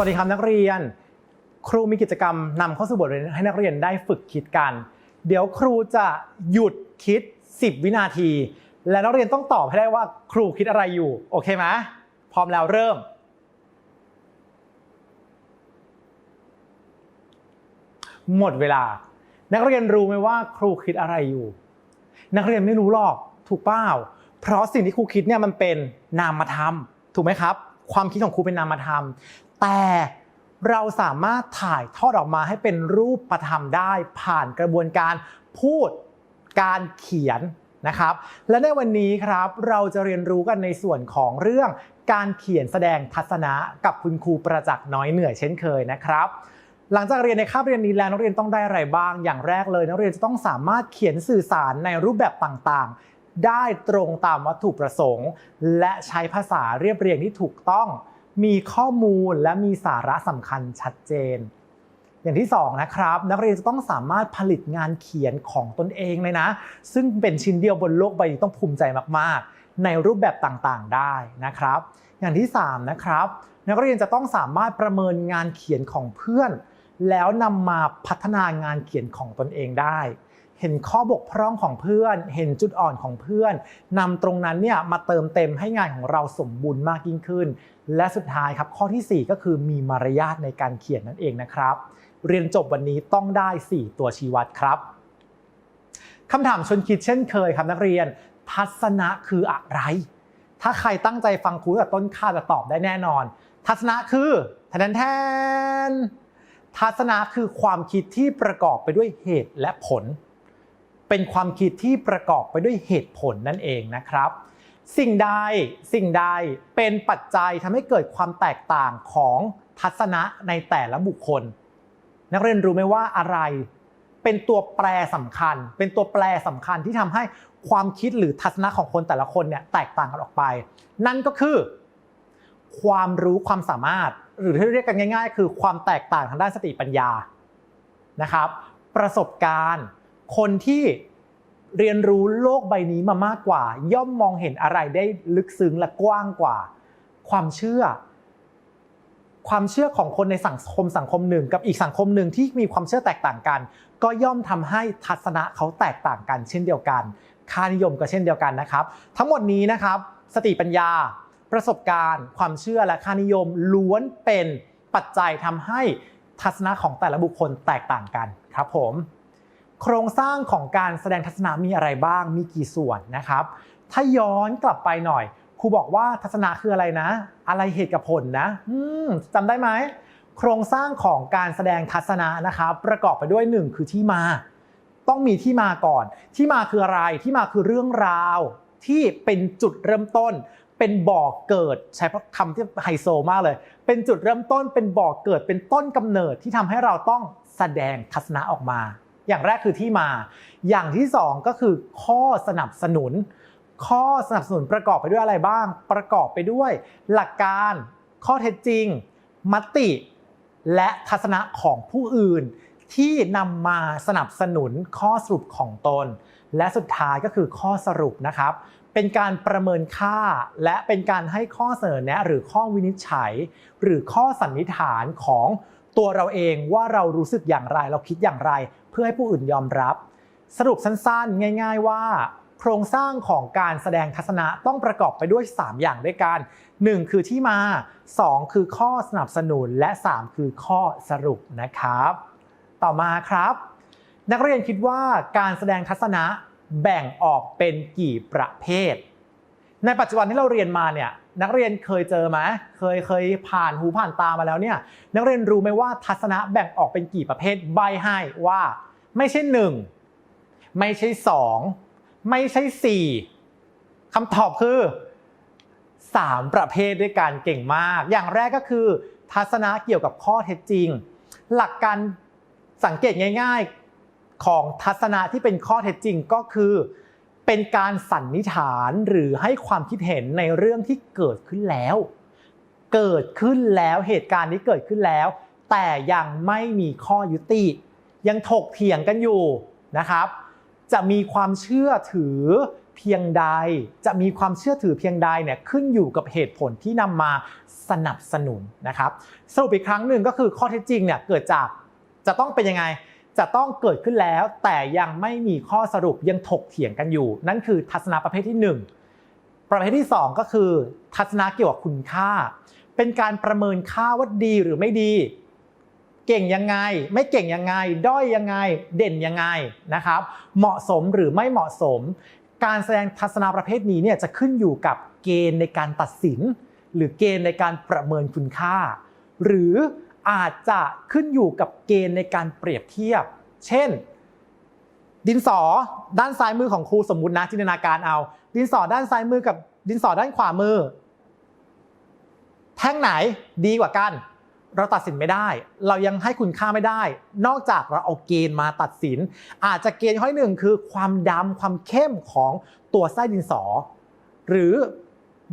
วัสดีครับนักเรียน ครูมีกิจกรรมนำเข้าสู่บทเรียนให้นักเรียนได้ฝึกคิดกัน เดี๋ยวครูจะหยุดคิด 10 วินาที และนักเรียนต้องตอบให้ได้ว่าครูคิดอะไรอยู่ โอเคไหมพร้อมแล้วเริ่มหมดเวลา นักเรียนรู้ไหมว่าครูคิดอะไรอยู่ นักเรียนไม่รู้หรอกถูกเปล่าเพราะสิ่งที่ครูคิดเนี่ยมันเป็นนามธรรม ถูกไหมครับ ความคิดของครูเป็นนามธรรม แต่เราสามารถถ่ายทอดออกมาให้เป็นรูปธรรมได้ผ่านกระบวนการพูดการเขียนนะครับ และในวันนี้ครับเราจะเรียนรู้กันในส่วนของเรื่องการเขียนแสดงทัศนะกับคุณครูประจักษ์น้อยเหนื่อยเช่นเคยนะครับ หลังจากเรียนในคาบเรียนนี้แล้วนักเรียนต้องได้อะไรบ้าง อย่างแรกเลยนักเรียนจะต้องสามารถเขียนสื่อสารในรูปแบบต่างๆ ได้ตรงตามวัตถุประสงค์ และใช้ภาษาเรียบเรียงที่ถูกต้อง มีข้อมูลและมีสาระสำคัญชัดเจน อย่างที่สองนะครับนักเรียนจะต้องสามารถผลิตงานเขียนของตนเองเลยนะ ซึ่งเป็นชิ้นเดียวบนโลกใบนี้ต้องภูมิใจมากๆ ในรูปแบบต่างๆได้นะครับ อย่างที่สามนะครับนักเรียนจะต้องสามารถประเมินงานเขียนของเพื่อน แล้วนำมาพัฒนางานเขียนของตนเองได้ เห็นข้อบกพร่องของเพื่อน เห็นจุดอ่อนของเพื่อนนำตรงนั้นเนี่ยมาเติมเต็มให้งานของเราสมบูรณ์มากยิ่งขึ้น และสุดท้ายครับข้อทีสี่ 4 ก็คือมีมารยาทในการเขียนนั่นเองนะครับ เรียนจบวันนี้ต้องได้ 4 ตัวชี้วัดครับคำถามชวนคิดเช่นเคยครับนักเรียน ทัศนะคืออะไร ถ้าใครตั้งใจฟังครูตั้งแต่ต้นข้าจะตอบได้แน่นอน ทัศนะคือแทนแทนทัศนะคือความคิดที่ประกอบไปด้วยเหตุและผล เป็นความคิดที่ประกอบไปด้วยเหตุผลนั่นเองนะครับ สิ่งใดสิ่งใดเป็นปัจจัยทำให้เกิดความแตกต่างของทัศนะในแต่ละบุคคล นักเรียนรู้ไหมว่าอะไร เป็นตัวแปรสำคัญ เป็นตัวแปรสำคัญที่ทำให้ความคิดหรือทัศนะของคนแต่ละคนเนี่ยแตกต่างกันออกไป นั่นก็คือ ความรู้ความสามารถ หรือที่เรียกกันง่าย ๆ คือความแตกต่างทางด้านสติปัญญานะครับ ประสบการณ์ คนที่ เรียนรู้โลกใบนี้มามากกว่า ย่อมมองเห็นอะไรได้ลึกซึ้งและกว้างกว่า ความเชื่อ ความเชื่อของคนในสังคมสังคมหนึ่ง กับอีกสังคมหนึ่งที่มีความเชื่อแตกต่างกัน ก็ย่อมทำให้ทัศนะเขาแตกต่างกัน เช่นเดียวกัน ค่านิยมก็เช่นเดียวกันนะครับ ทั้งหมดนี้นะครับ สติปัญญา ประสบการณ์ ความเชื่อและค่านิยมล้วนเป็นปัจจัยทำให้ทัศนะของแต่ละบุคคลแตกต่างกันครับผม โครงสร้างของการแสดงทัศนะมีอะไรบ้าง มีกี่ส่วนนะครับ ถ้าย้อนกลับไปหน่อยครูบอกว่าทัศนะคืออะไรนะ อะไรเหตุกับผลนะจำได้ไหมโครงสร้างของการแสดงทัศนะนะครับประกอบไปด้วยหนึ่งคือที่มา ต้องมีที่มาก่อน ที่มาคืออะไรที่มาคือเรื่องราว ที่เป็นจุดเริ่มต้น เป็นบ่อเกิดใช้คำที่ไฮโซมากเลย เป็นจุดเริ่มต้นเป็นบ่อเกิดเป็นต้นกำเนิดที่ทำให้เราต้องแสดงทัศนะออกมา อย่างแรกคือที่มา อย่างที่สองก็คือข้อสนับสนุน ข้อสนับสนุนประกอบไปด้วยอะไรบ้าง ประกอบไปด้วย หลักการ ข้อเท็จจริง มติ และทัศนะของผู้อื่น ที่นำมาสนับสนุนข้อสรุปของตน และสุดท้ายก็คือข้อสรุปนะครับเป็นการประเมินค่าและเป็นการให้ข้อเสนอแนะ หรือข้อวินิจฉัย หรือข้อสันนิษฐานของตัวเราเองว่าเรารู้สึกอย่างไร เราคิดอย่างไร เพื่อให้ผู้อื่นยอมรับ สรุปสั้นๆ ง่าย ๆ ว่า โครงสร้างของการแสดงทัศนะต้องประกอบไปด้วย 3 อย่างด้วยกัน 1 คือที่มา 2 คือข้อสนับสนุนและ 3 คือข้อสรุปนะครับ ต่อมาครับ นักเรียนคิดว่าการแสดงทัศนะแบ่งออกเป็นกี่ประเภท ในปัจจุบันที่เราเรียนมาเนี่ย นักเรียนเคยเจอไหมเคยเคยผ่านหูผ่านตามาแล้วเนี่ยนักเรียนรู้ไหมว่าทัศนะแบ่งออกเป็นกี่ประเภทใบให้ว่าไม่ใช่หนึ่งไม่ใช่สองไม่ใช่สี่คำตอบคือสามประเภทด้วยกันเก่งมาก อย่างแรกก็คือ ทัศนะเกี่ยวกับข้อเท็จจริง หลักการสังเกตง่าย ๆ ของทัศนะที่เป็นข้อเท็จจริงก็คือ เป็นการสันนิษฐานหรือให้ความคิดเห็นในเรื่องที่เกิดขึ้นแล้ว เกิดขึ้นแล้วเหตุการณ์นี้เกิดขึ้นแล้ว แต่ยังไม่มีข้อยุติ ยังถกเถียงกันอยู่นะครับ จะมีความเชื่อถือเพียงใด จะมีความเชื่อถือเพียงใดเนี่ยขึ้นอยู่กับเหตุผลที่นำมาสนับสนุนนะครับ สรุปอีกครั้งหนึ่งก็คือข้อเท็จจริงเนี่ยเกิดจากจะต้องเป็นยังไง จะต้องเกิดขึ้นแล้ว แต่ยังไม่มีข้อสรุปยังถกเถียงกันอยู่ นั่นคือทัศนะประเภทที่หนึ่งประเภทที่ 2 ก็คือ ทัศนะเกี่ยวกับคุณค่า เป็นการประเมินค่าว่าดีหรือไม่ดี เก่งยังไง ไม่เก่งยังไง ด้อยยังไง เด่นยังไงนะครับ เหมาะสมหรือไม่เหมาะสม การแสดงทัศนะประเภทนี้เนี่ยจะขึ้นอยู่กับเกณฑ์ในการตัดสิน หรือเกณฑ์ในการประเมินคุณค่า หรือ อาจจะขึ้นอยู่กับเกณฑ์ในการเปรียบเทียบ เช่น ดินสอด้านซ้ายมือของครูสมมุตินะจินตนาการเอา ดินสอด้านซ้ายมือกับดินสอด้านขวามือ แท่งไหนดีกว่ากัน เราตัดสินไม่ได้ เรายังให้คุณค่าไม่ได้ นอกจากเราเอาเกณฑ์มาตัดสิน อาจจะเกณฑ์ข้อหนึ่งคือความดำความเข้มของตัวไส้ดินสอ หรือ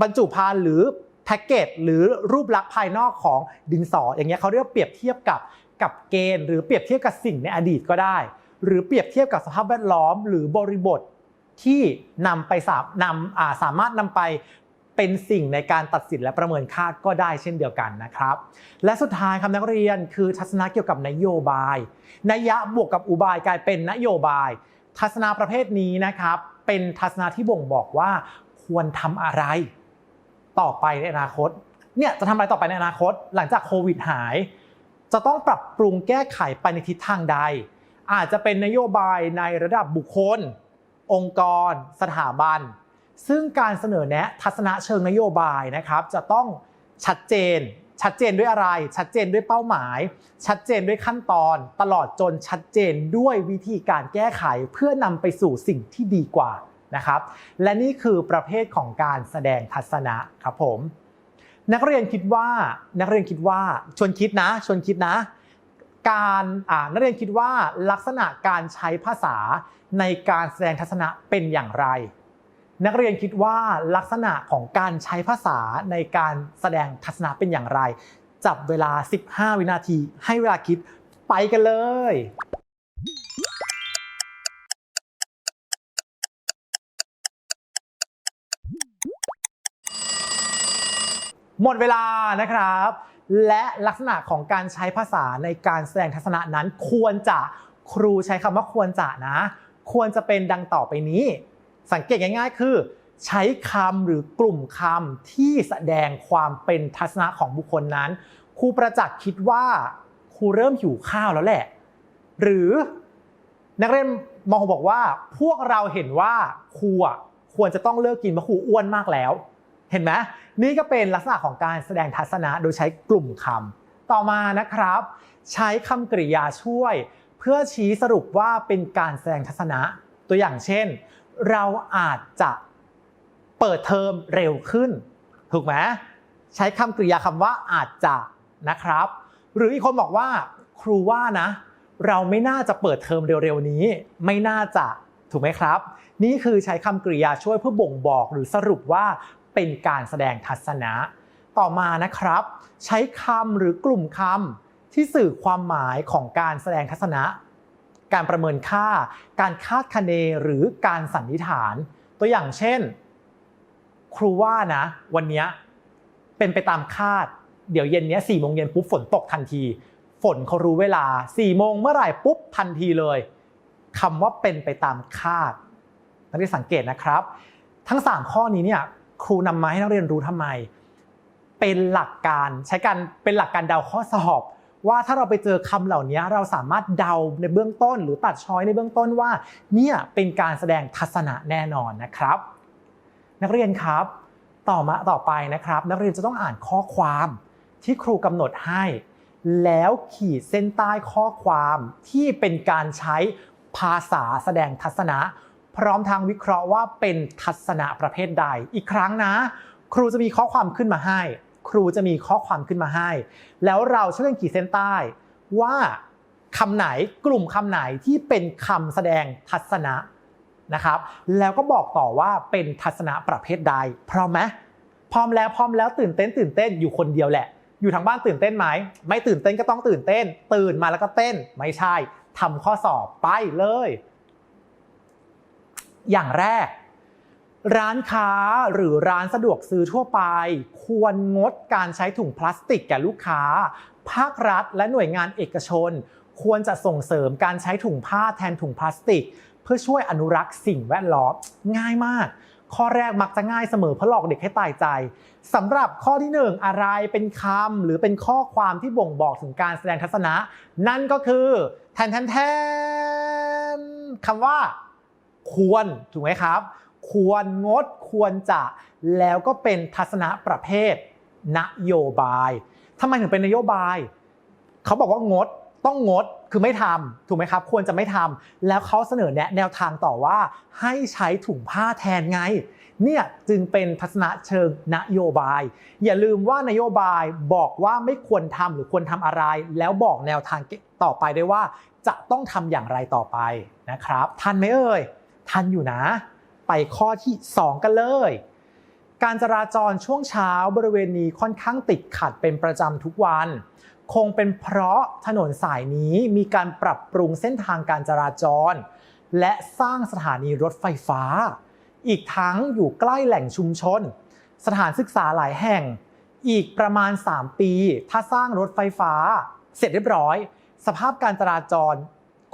บรรจุภัณฑ์หรือ แพ็กเกจหรือรูปลักษณ์ภายนอกของดินสอ อย่างเงี้ยเขาเรียกว่าเปรียบเทียบกับกับเกณฑ์ หรือเปรียบเทียบกับสิ่งในอดีตก็ได้ หรือเปรียบเทียบกับสภาพแวดล้อม หรือบริบทที่นำไปสามนำอ่าสามารถนำไปเป็นสิ่งในการตัดสินและประเมินค่าก็ได้เช่นเดียวกันนะครับ และสุดท้ายครับนักเรียนคือทัศนะเกี่ยวกับนโยบายนัยยะบวกกับอุบายกลายเป็นนโยบาย ทัศนะประเภทนี้นะครับ เป็นทัศนะที่บ่งบอกว่าควรทำอะไร ต่อไปในอนาคตเนี่ยจะทำอะไรต่อไปในอนาคต หลังจากโควิดหาย จะต้องปรับปรุงแก้ไขไปในทิศทางใด อาจจะเป็นนโยบายในระดับบุคคล องค์กร สถาบัน ซึ่งการเสนอแนะทัศนะเชิงนโยบายนะครับ จะต้องชัดเจน ชัดเจนด้วยอะไร ชัดเจนด้วยเป้าหมาย ชัดเจนด้วยขั้นตอน ตลอดจนชัดเจนด้วยวิธีการแก้ไขเพื่อนำไปสู่สิ่งที่ดีกว่า นะครับ และนี่คือประเภทของการแสดงทัศนะครับผม นักเรียนคิดว่านักเรียนคิดว่าชวนคิดนะชวนคิดนะ การนักเรียนคิดว่าลักษณะการใช้ภาษาในการแสดงทัศนะเป็นอย่างไร นักเรียนคิดว่าลักษณะของการใช้ภาษาในการแสดงทัศนะเป็นอย่างไร จับเวลา 15 วินาที ให้เวลาคิดไปกันเลย หมดเวลานะครับ และลักษณะของการใช้ภาษาในการแสดงทัศนะนั้นควรจะครูใช้คำว่าควรจะนะ ควรจะเป็นดังต่อไปนี้ สังเกตง่ายๆ คือ ใช้คำหรือกลุ่มคำที่แสดงความเป็นทัศนะของบุคคลนั้น ครูประจักษ์คิดว่าครูเริ่มหิวข้าวแล้วแหละ หรือนักเรียนมองบอกว่า พวกเราเห็นว่าครูควรจะต้องเลิกกินเพราะครูอ้วนมากแล้ว เห็นไหมนี่ก็เป็นลักษณะของการแสดงทัศนะโดยใช้กลุ่มคำต่อมานะครับ ใช้คำกริยาช่วย เพื่อชี้สรุปว่าเป็นการแสดงทัศนะ ตัวอย่างเช่น เราอาจจะเปิดเทอมเร็วขึ้น ถูกไหมใช้คำกริยาคำว่าอาจจะนะครับ หรืออีกคนบอกว่าครูว่านะ เราไม่น่าจะเปิดเทอมเร็วๆนี้ ไม่น่าจะถูกไหมครับ นี่คือใช้คำกริยาช่วยเพื่อบ่งบอกหรือสรุปว่า เป็นการแสดงทัศนะ ต่อมานะครับ ใช้คำหรือกลุ่มคำที่สื่อความหมายของการแสดงทัศนะ การประเมินค่า การคาดคะเนหรือการสันนิษฐาน ตัวอย่างเช่น ครูว่านะ วันนี้เป็นไปตามคาด เดี๋ยวเย็นเนี้ยสี่โมงเย็นปุ๊บฝนตกทันที ฝนเขารู้เวลา4ี่โมงเมื่อไหร่ปุ๊บทันทีเลยคำว่าเป็นไปตามคาดนักเรียนสังเกตนะครับ ทั้ง 3 ข้อนี้เนี่ย ครูนำมาให้นักเรียนรู้ทำไม เป็นหลักการใช้การเป็นหลักการเดาข้อสอบ ว่าถ้าเราไปเจอคำเหล่านี้เราสามารถเดาในเบื้องต้น หรือตัดช้อยในเบื้องต้นว่า เนี่ยเป็นการแสดงทัศนะแน่นอนนะครับ นักเรียนครับ ต่อมาต่อไปนะครับ นักเรียนจะต้องอ่านข้อความที่ครูกำหนดให้ แล้วขีดเส้นใต้ข้อความที่เป็นการใช้ภาษาแสดงทัศนะ พร้อมทางวิเคราะห์ว่าเป็นทัศนะประเภทใด อีกครั้งนะ ครูจะมีข้อความขึ้นมาให้ ครูจะมีข้อความขึ้นมาให้ แล้วเราช่วยกันขีดเส้นใต้ ว่าคำไหนกลุ่มคำไหนที่เป็นคำแสดงทัศนะนะครับ แล้วก็บอกต่อว่าเป็นทัศนะประเภทใด พร้อมไหมพร้อมแล้วพร้อมแล้วตื่นเต้นตื่นเต้นอยู่คนเดียวแหละ อยู่ทางบ้านตื่นเต้นไหม ไม่ตื่นเต้นก็ต้องตื่นเต้น ตื่นมาแล้วก็เต้น ไม่ใช่ทำข้อสอบไปเลย อย่างแรก ร้านค้าหรือร้านสะดวกซื้อทั่วไป ควรงดการใช้ถุงพลาสติกแก่ลูกค้า ภาครัฐและหน่วยงานเอกชน ควรจะส่งเสริมการใช้ถุงผ้าแทนถุงพลาสติก เพื่อช่วยอนุรักษ์สิ่งแวดล้อมง่ายมาก ข้อแรกมักจะง่ายเสมอเพราะหลอกเด็กให้ตายใจสำหรับข้อที่หนึ่งอะไรเป็นคำหรือเป็นข้อความที่บ่งบอกถึงการแสดงทัศนะ นั่นก็คือแทนแทนแทนคำว่า ควรถูกไหมครับ ควรงดควรจะแล้วก็เป็นทัศนะประเภท นโยบายทำไมถึงเป็นนโยบาย เขาบอกว่างดต้องงดคือไม่ทำถูกไหมครับ ควรจะไม่ทำแล้วเขาเสนอแนะแนวทางต่อว่าให้ใช้ถุงผ้าแทนไงเนี่ยจึงเป็นทัศนะเชิงนโยบาย อย่าลืมว่านโยบายบอกว่าไม่ควรทำหรือควรทำอะไร แล้วบอกแนวทางต่อไปได้วยว่า จะต้องทำอย่างไรต่อไปนะครับ ทันไหมเอ่ย ทันอยู่นะ ไปข้อที่ 2 กันเลย การจราจรช่วงเช้าบริเวณนี้ค่อนข้างติดขัดเป็นประจำทุกวัน คงเป็นเพราะถนนสายนี้มีการปรับปรุงเส้นทางการจราจร และสร้างสถานีรถไฟฟ้า อีกทั้งอยู่ใกล้แหล่งชุมชน สถานศึกษาหลายแห่ง อีกประมาณ 3 ปี ถ้าสร้างรถไฟฟ้า เสร็จเรียบร้อย สภาพการจราจร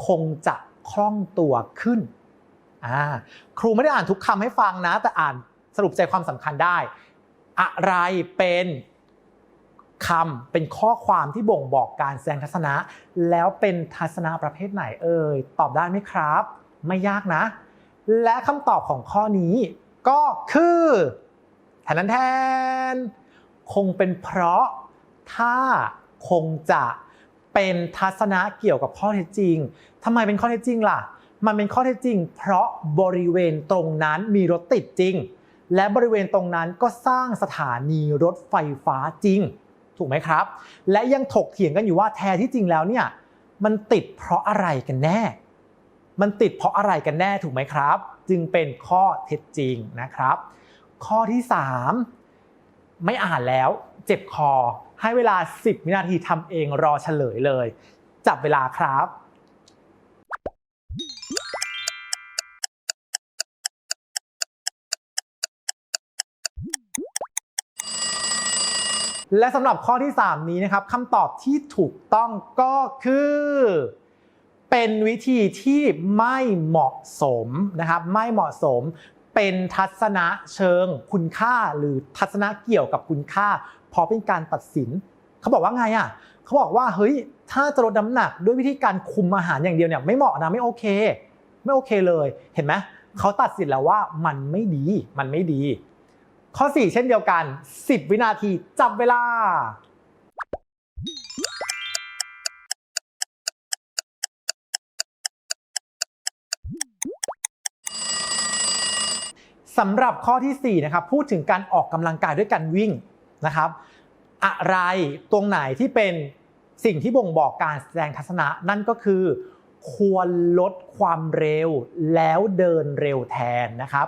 คงจะคล่องตัวขึ้น อ่าครูไม่ได้อ่านทุกคำให้ฟังนะ แต่อ่านสรุปใจความสำคัญได้ อะไรเป็นคำเป็นข้อความที่บ่งบอกการแสดงทัศนะ แล้วเป็นทัศนะประเภทไหนเอ่ยตอบได้ไหมครับ ไม่ยากนะ และคำตอบของข้อนี้ก็คือแทนนแทน คงเป็นเพราะถ้าคงจะเป็นทัศนะเกี่ยวกับข้อเท็จจริงทำไมเป็นข้อเท็จจริงล่ะ มันเป็นข้อเท็จจริง เพราะบริเวณตรงนั้นมีรถติดจริง และบริเวณตรงนั้นก็สร้างสถานีรถไฟฟ้าจริง ถูกไหมครับ และยังถกเถียงกันอยู่ว่าแท้ที่จริงแล้วเนี่ยมันติดเพราะอะไรกันแน่ มันติดเพราะอะไรกันแน่ถูกไหมครับ จึงเป็นข้อเท็จจริงนะครับ ข้อที่ 3 ไม่อ่านแล้วเจ็บคอให้เวลา 10 วินาทีทำเองรอเฉลยเลย จับเวลาครับ และสำหรับข้อที่ 3 นี้นะครับคำตอบที่ถูกต้องก็คือ เป็นวิธีที่ไม่เหมาะสมนะครับ ไม่เหมาะสมเป็นทัศนะเชิงคุณค่าหรือทัศนะเกี่ยวกับคุณค่าพราะเป็นการตัดสิน เขาบอกว่าไงอะเขาบอกว่าเฮ้ยถ้าจะลดน้ำหนักด้วยวิธีการคุมอาหารอย่างเดียวเนี่ยไม่เหมาะนะไม่โอเค ไม่โอเคเลย เห็นไหมเขาตัดสินแล้วว่ามันไม่ดี มันไม่ดี ข้อ 4 เช่นเดียวกัน 10 วินาทีจับเวลาสำหรับข้อที่ 4 นะครับ พูดถึงการออกกำลังกายด้วยการวิ่งนะครับ อะไรตรงไหนที่เป็นสิ่งที่บ่งบอกการแสดงทัศนะ นั่นก็คือ ควรลดความเร็วแล้วเดินเร็วแทนนะครับ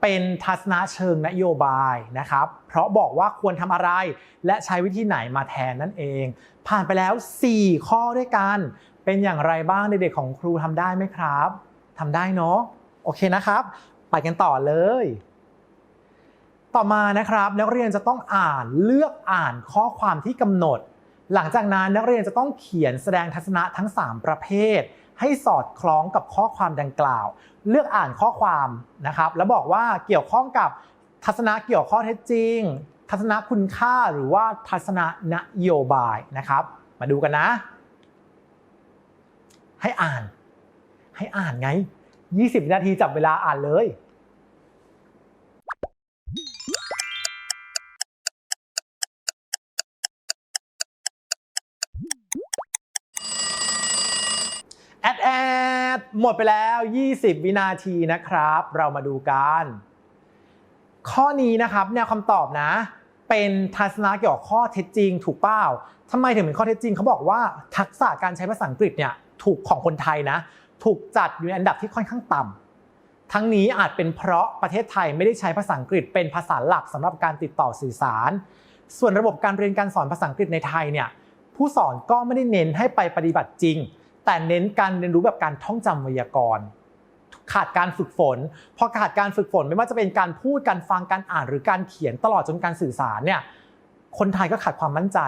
เป็นทัศนะเชิงนโยบายนะครับ เพราะบอกว่าควรทำอะไร และใช้วิธีไหนมาแทนนั่นเอง ผ่านไปแล้ว 4 ข้อด้วยกัน เป็นอย่างไรบ้างเด็กๆของครูทำได้ไหมครับทำได้เนาะโอเคนะครับ ไปกันต่อเลย ต่อมานะครับนักเรียนจะต้องอ่านเลือกอ่านข้อความที่กำหนด หลังจากนั้นนักเรียนจะต้องเขียนแสดงทัศนะทั้ง 3 ประเภท ให้สอดคล้องกับข้อความดังกล่าว เลือกอ่านข้อความนะครับ แล้วบอกว่าเกี่ยวข้องกับทัศนะเกี่ยวข้อเท็จจริง ทัศนะคุณค่าหรือว่าทัศนะนโยบายนะครับ มาดูกันนะ ให้อ่าน ให้อ่านไง 20วินาทีจับเวลาอ่านเลย หมดไปแล้ว 20 วินาทีนะครับ เรามาดูกัน ข้อนี้นะครับแนวคำตอบนะ เป็นทัศนะเกี่ยวกับข้อเท็จจริง ถูกเปล่าทำไมถึงเป็นข้อเท็จจริงเขาบอกว่าทักษะการใช้ภาษาอังกฤษเนี่ยถูกของคนไทยนะ ถูกจัดอยู่ในอันดับที่ค่อนข้างต่ำทั้งนี้อาจเป็นเพราะประเทศไทยไม่ได้ใช้ภาษาอังกฤษ เป็นภาษาหลักสำหรับการติดต่อสื่อสาร ส่วนระบบการเรียนการสอนภาษาอังกฤษในไทยเนี่ยผู้สอนก็ไม่ได้เน้นให้ไปปฏิบัติจริง แต่เน้นการเรียนรู้แบบการท่องจำไวยากรณ์ขาดการฝึกฝน พอขาดการฝึกฝนไม่ว่าจะเป็นการพูดการฟังการอ่านหรือการเขียนตลอดจนการสื่อสารเนี่ยคนไทยก็ขาดความมั่นใจ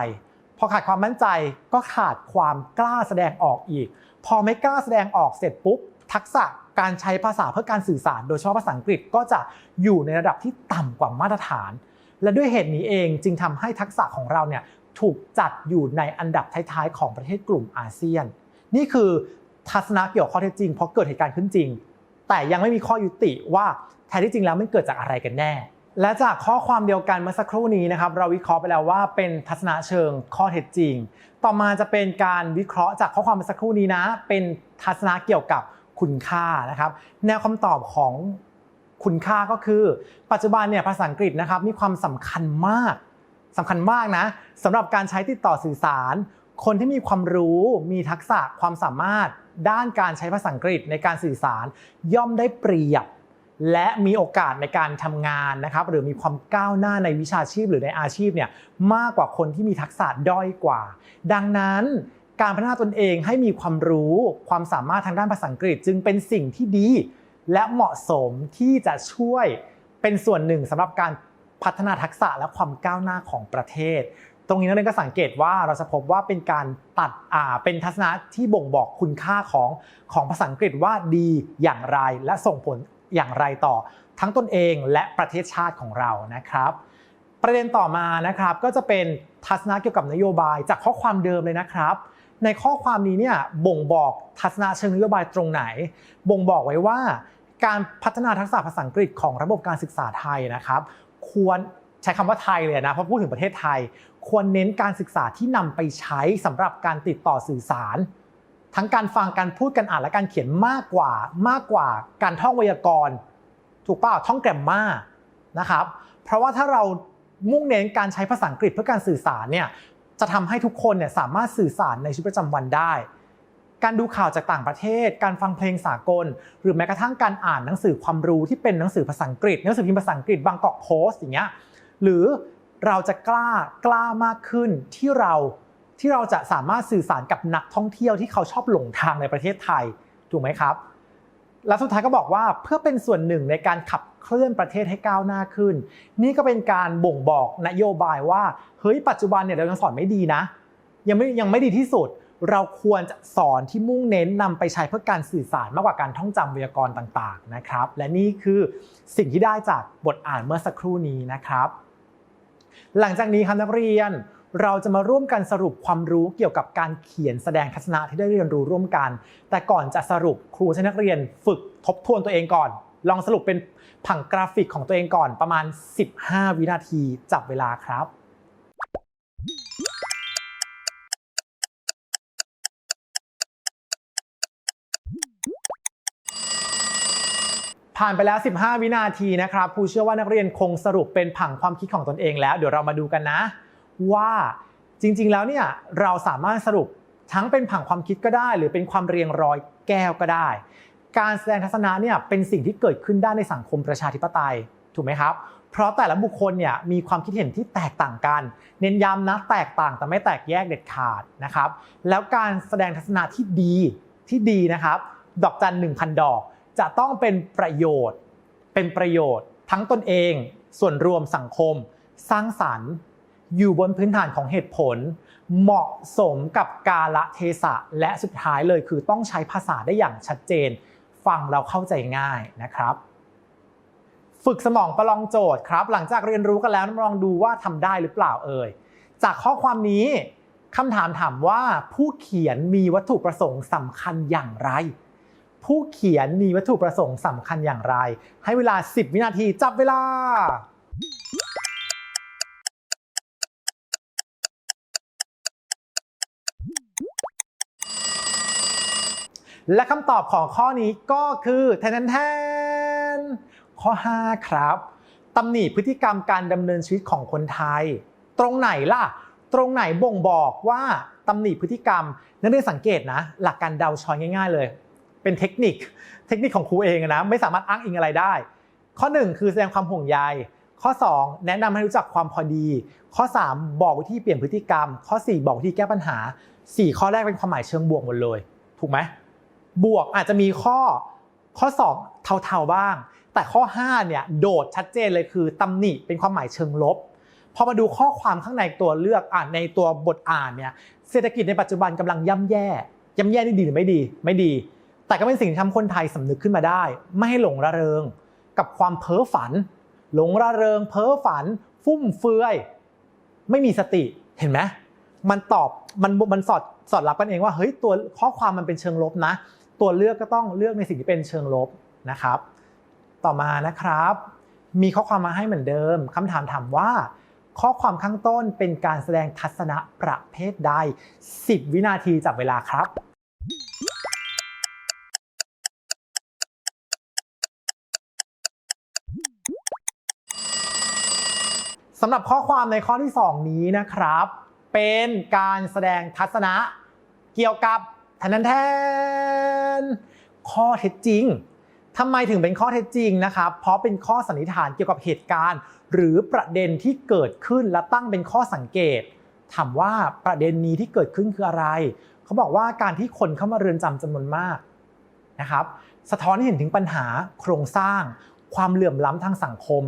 พอขาดความมั่นใจก็ขาดความกล้าแสดงออกอีก พอไม่กล้าแสดงออกเสร็จปุ๊บทักษะการใช้ภาษาเพื่อการสื่อสาร โดยเฉพาะภาษาอังกฤษก็จะอยู่ในระดับที่ต่ำกว่ามาตรฐาน และด้วยเหตุนี้เองจึงทำให้ทักษะของเราเนี่ยถูกจัดอยู่ในอันดับท้ายๆ ของประเทศกลุ่มอาเซียน นี่คือทัศนะเกี่ยวกับข้อเท็จจริงเพราะเกิดเหตุการณ์ขึ้นจริง แต่ยังไม่มีข้อยุติว่าแท้ที่จริงแล้วมันเกิดจากอะไรกันแน่ และจากข้อความเดียวกันเมื่อสักครู่นี้นะครับเราวิเคราะห์ไปแล้วว่าเป็นทัศนะเชิงข้อเท็จจริง ต่อมาจะเป็นการวิเคราะห์จากข้อความเมื่อสักครู่นี้นะ เป็นทัศนะเกี่ยวกับคุณค่านะครับ แนวคำตอบของคุณค่าก็คือ ปัจจุบันเนี่ยภาษาอังกฤษนะครับมีความสำคัญมากสำคัญมากนะสำหรับการใช้ติดต่อสื่อสาร คนที่มีความรู้มีทักษะความสามารถด้านการใช้ภาษาอังกฤษในการสื่อสาร ย่อมได้เปรียบ และมีโอกาสในการทำงานนะครับ หรือมีความก้าวหน้าในวิชาชีพหรือในอาชีพเนี่ยมากกว่าคนที่มีทักษะด้อยกว่า ดังนั้นการพัฒนาตนเองให้มีความรู้ความสามารถทางด้านภาษาอังกฤษ จึงเป็นสิ่งที่ดี และเหมาะสมที่จะช่วยเป็นส่วนหนึ่งสำหรับการพัฒนาทักษะและความก้าวหน้าของประเทศ ตรงนี้นักเรียนก็สังเกตว่าเราจะพบว่าเป็นการตัดอ่าเป็นทัศนะที่บ่งบอกคุณค่าของของภาษาอังกฤษว่าดีอย่างไร และส่งผลอย่างไรต่อ ทั้งตนเองและประเทศชาติของเรานะครับ ประเด็นต่อมานะครับก็จะเป็นทัศนะเกี่ยวกับนโยบายจากข้อความเดิมเลยนะครับ ในข้อความนี้เนี่ยบ่งบอกทัศนะเชิงนโยบายตรงไหน บ่งบอกไว้ว่า การพัฒนาทักษะภาษาอังกฤษของระบบการศึกษาไทยนะครับ ควร ใช้คำว่าไทยเลยนะเพราะพูดถึงประเทศไทย ควรเน้นการศึกษาที่นำไปใช้สำหรับการติดต่อสื่อสาร ทั้งการฟังการพูดการอ่านและการเขียนมากกว่ามากกว่าการท่องไวยากรณ์ถูกเปล่าท่องแกรมมานะครับเพราะว่าถ้าเรามุ่งเน้นการใช้ภาษาอังกฤษเพื่อการสื่อสารเนี่ยจะทำให้ทุกคนเนี่ยสามารถสื่อสารในชีวิตประจำวันได้ การดูข่าวจากต่างประเทศ การฟังเพลงสากล หรือแม้กระทั่งการอ่านหนังสือความรู้ที่เป็นหนังสือภาษาอังกฤษหนังสือพิมพ์ภาษาอังกฤษบางกอกโพสต์อย่างเงี้ย หรือเราจะกล้ากล้ามากขึ้นที่เราที่เราจะสามารถสื่อสารกับนักท่องเที่ยวที่เขาชอบหลงทางในประเทศไทยถูกไหมครับ และสุดท้ายก็บอกว่าเพื่อเป็นส่วนหนึ่งในการขับเคลื่อนประเทศให้ก้าวหน้าขึ้น นี่ก็เป็นการบ่งบอกนโยบายว่าเฮ้ยปัจจุบันเนี่ยเรายังสอนไม่ดีนะ ยังไม่ยังไม่ดีที่สุด เราควรจะสอนที่มุ่งเน้นนำไปใช้เพื่อการสื่อสารมากกว่าการท่องจำไวยากรณ์ต่างๆนะครับ และนี่คือสิ่งที่ได้จากบทอ่านเมื่อสักครู่นี้นะครับ หลังจากนี้ครับนักเรียน เราจะมาร่วมกันสรุปความรู้เกี่ยวกับการเขียนแสดงทัศนะที่ได้เรียนรู้ร่วมกัน แต่ก่อนจะสรุปครูให้นักเรียนฝึกทบทวนตัวเองก่อน ลองสรุปเป็นผังกราฟิกของตัวเองก่อนประมาณ 15 วินาทีจับเวลาครับ ผ่านไปแล้ว 15 วินาทีนะครับครูเชื่อว่านักเรียนคงสรุปเป็นผังความคิดของตนเองแล้ว เดี๋ยวเรามาดูกันนะ ว่าจริงๆ แล้วเนี่ยเราสามารถสรุปทั้งเป็นผังความคิดก็ได้ หรือเป็นความเรียงรอยแก้วก็ได้ การแสดงทัศนะเนี่ยเป็นสิ่งที่เกิดขึ้นได้ในสังคมประชาธิปไตยถูกไหมครับ เพราะแต่ละบุคคลเนี่ยมีความคิดเห็นที่แตกต่างกัน เน้นย้ำนะแตกต่างแต่ไม่แตกแยกเด็ดขาดนะครับ แล้วการแสดงทัศนะที่ดีที่ดีนะครับ ดอกจัน1,000ดอก จะต้องเป็นประโยชน์ เป็นประโยชน์ ทั้งตนเอง ส่วนรวมสังคม สร้างสรรค์ อยู่บนพื้นฐานของเหตุผล เหมาะสมกับกาละเทศะและสุดท้ายเลยคือต้องใช้ภาษาได้อย่างชัดเจน ฟังเราเข้าใจง่ายนะครับ ฝึกสมองประลองโจทย์ครับ หลังจากเรียนรู้กันแล้วลองดูว่าทำได้หรือเปล่าเอ่ยจากข้อความนี้คำถามถามว่าผู้เขียนมีวัตถุประสงค์สำคัญอย่างไร ผู้เขียนมีวัตถุประสงค์สำคัญอย่างไร ให้เวลา 10 วินาทีจับเวลา และคำตอบของข้อนี้ก็คือแทนแทนข้อ 5 ครับตำหนิพฤติกรรมการดำเนินชีวิตของคนไทย ตรงไหนล่ะ ตรงไหนบ่งบอกว่าตำหนิพฤติกรรม นักเรียนสังเกตนะ หลักการเดาช้อยง่าย ๆ เลย เป็นเทคนิค เทคนิคของครูเองนะไม่สามารถอ้างอิงอะไรได้ ข้อ 1 คือแสดงความห่วงใย ข้อ 2 แนะนำให้รู้จักความพอดี ข้อ 3 บอกวิธีเปลี่ยนพฤติกรรม ข้อ 4 บอกวิธีแก้ปัญหา 4 ข้อแรกเป็นความหมายเชิงบวกหมดเลย ถูกไหมบวกอาจจะมีข้อข้อ 2 เทาๆบ้าง แต่ข้อ5เนี่ยโดดชัดเจนเลยคือตำหนิเป็นความหมายเชิงลบพอมาดูข้อความข้างในตัวเลือกอ่านในตัวบทอ่านเนี่ยเศรษฐกิจในปัจจุบันกำลังย่ำแย่ย่ำแย่นี่ดีหรือไม่ดี ไม่ดี แต่ก็เป็นสิ่งที่ทำคนไทยสำนึกขึ้นมาได้ ไม่ให้หลงระเริง กับความเพ้อฝัน หลงระเริง เพ้อฝัน ฟุ่มเฟือย ไม่มีสติเห็นไหมมันตอบมันมันสอดสอดรับกันเองว่าเฮ้ยตัวข้อความมันเป็นเชิงลบนะ ตัวเลือกก็ต้องเลือกในสิ่งที่เป็นเชิงลบนะครับ ต่อมานะครับ มีข้อความมาให้เหมือนเดิมคำถามถามว่า ข้อความข้างต้นเป็นการแสดงทัศนะประเภทใด 10 วินาทีจับเวลาครับ สำหรับข้อความในข้อที่ 2 นี้นะครับ เป็นการแสดงทัศนะเกี่ยวกับทันแทนข้อเท็จจริงทำไมถึงเป็นข้อเท็จจริงนะครับ เพราะเป็นข้อสันนิษฐานเกี่ยวกับเหตุการณ์ หรือประเด็นที่เกิดขึ้นและตั้งเป็นข้อสังเกต ถามว่าประเด็นนี้ที่เกิดขึ้นคืออะไร เขาบอกว่าการที่คนเข้ามาเรือนจำจำนวนมากนะครับ สะท้อนให้เห็นถึงปัญหาโครงสร้าง ความเหลื่อมล้ำทางสังคม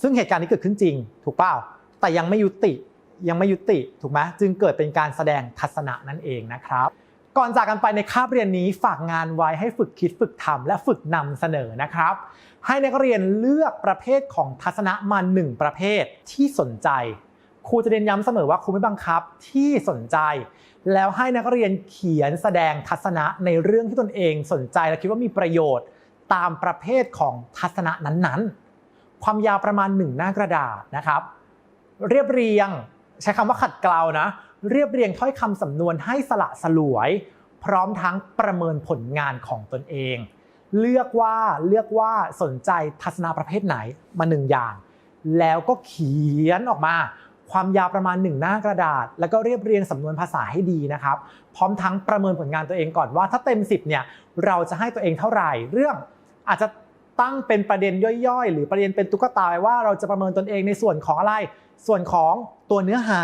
ซึ่งเหตุการณ์นี้เกิดขึ้นจริง ถูกเปล่า แต่ยังไม่ยุติยังไม่ยุติถูกไหมจึงเกิดเป็นการแสดงทัศนะนั่นเองนะครับ ก่อนจากกันไปในคาบเรียนนี้ฝากงานไว้ให้ฝึกคิดฝึกทำและฝึกนำเสนอนะครับ ให้นักเรียนเลือกประเภทของทัศนะมาหนึ่งประเภทที่สนใจ ครูจะเน้นย้ำเสมอว่าครูไม่บังคับที่สนใจ แล้วให้นักเรียนเขียนแสดงทัศนะในเรื่องที่ตนเองสนใจและคิดว่ามีประโยชน์ ตามประเภทของทัศนะนั้นๆ ความยาวประมาณหนึ่งหน้ากระดาษนะครับ เรียบเรียงใช้คำว่าขัดเกลานะ เรียบเรียงถ้อยคำสำนวนให้สละสลวย พร้อมทั้งประเมินผลงานของตนเอง เลือกว่าเลือกว่าสนใจทัศนะประเภทไหนมาหนึ่งอย่าง แล้วก็เขียนออกมา ความยาวประมาณหนึ่งหน้ากระดาษ แล้วก็เรียบเรียงสำนวนภาษาให้ดีนะครับ พร้อมทั้งประเมินผลงานตัวเองก่อนว่า ถ้าเต็ม 10เนี่ยเราจะให้ตัวเองเท่าไหร่เรื่องอาจจะ ตั้งเป็นประเด็นย่อยๆ หรือประเด็นเป็นตุ๊กตาไว้ว่าเราจะประเมินตนเองในส่วนของอะไร ส่วนของตัวเนื้อหา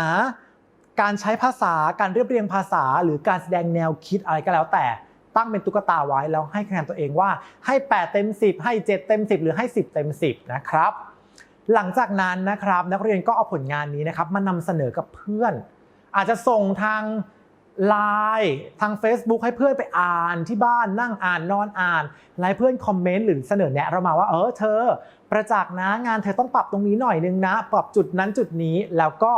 การใช้ภาษาการเรียบเรียงภาษา หรือการแสดงแนวคิดอะไรก็แล้วแต่ ตั้งเป็นตุ๊กตาไว้แล้วให้คะแนนตัวเองว่าให้ 8 เต็ม 10 ให้ 7 เต็ม 10 หรือให้ 10 เต็ม 10 นะครับ หลังจากนั้นนะครับนักเรียนก็เอาผลงานนี้นะครับมานำเสนอกับเพื่อน อาจจะส่งทาง ไลน์ทาง Facebook ให้เพื่อนไปอ่านที่บ้านนั่งอ่านนอนอ่านไลน์เพื่อนคอมเมนต์หรือเสนอแนะเรามาว่าเออเธอ ประจักษ์นะงานเธอต้องปรับตรงนี้หน่อยนึงนะ ปรับจุดนั้นจุดนี้แล้วก็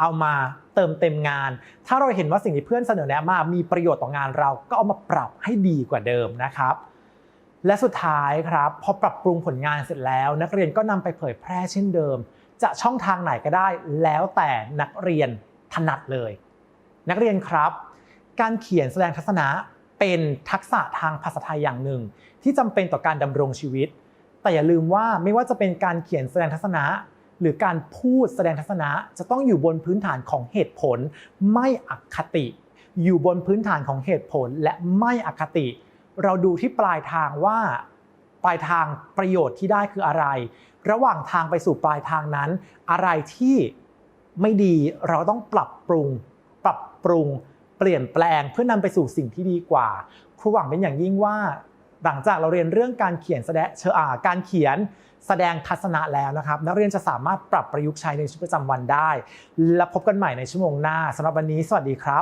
เอามาเติมเต็มงาน ถ้าเราเห็นว่าสิ่งที่เพื่อนเสนอแนะมามีประโยชน์ต่องานเราก็เอามาปรับให้ดีกว่าเดิมนะครับและสุดท้ายครับ พอปรับปรุงผลงานเสร็จแล้ว นักเรียนก็นำไปเผยแพร่เช่นเดิม จะช่องทางไหนก็ได้ แล้วแต่นักเรียนถนัดเลย นักเรียนครับ การเขียนแสดงทัศนะเป็นทักษะทางภาษาไทยอย่างหนึ่ง ที่จำเป็นต่อการดำรงชีวิต แต่อย่าลืมว่าไม่ว่าจะเป็นการเขียนแสดงทัศนะหรือการพูดแสดงทัศนะจะต้องอยู่บนพื้นฐานของเหตุผล ไม่อคติ อยู่บนพื้นฐานของเหตุผลและไม่อคติ เราดูที่ปลายทางว่าปลายทางประโยชน์ที่ได้คืออะไร ระหว่างทางไปสู่ปลายทางนั้น อะไรที่ไม่ดีเราต้องปรับปรุง ปรุง เปลี่ยนแปลงเพื่อนำไปสู่สิ่งที่ดีกว่า ครูหวังเป็นอย่างยิ่งว่า หลังจากเราเรียนเรื่องการเขียนแสดงเชออ่าการเขียนแสดงทัศนะแล้วนะครับ นักเรียนจะสามารถปรับประยุกต์ใช้ในชีวิตประจำวันได้ และพบกันใหม่ในชั่วโมงหน้าสำหรับวันนี้ สวัสดีครั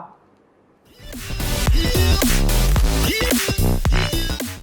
บ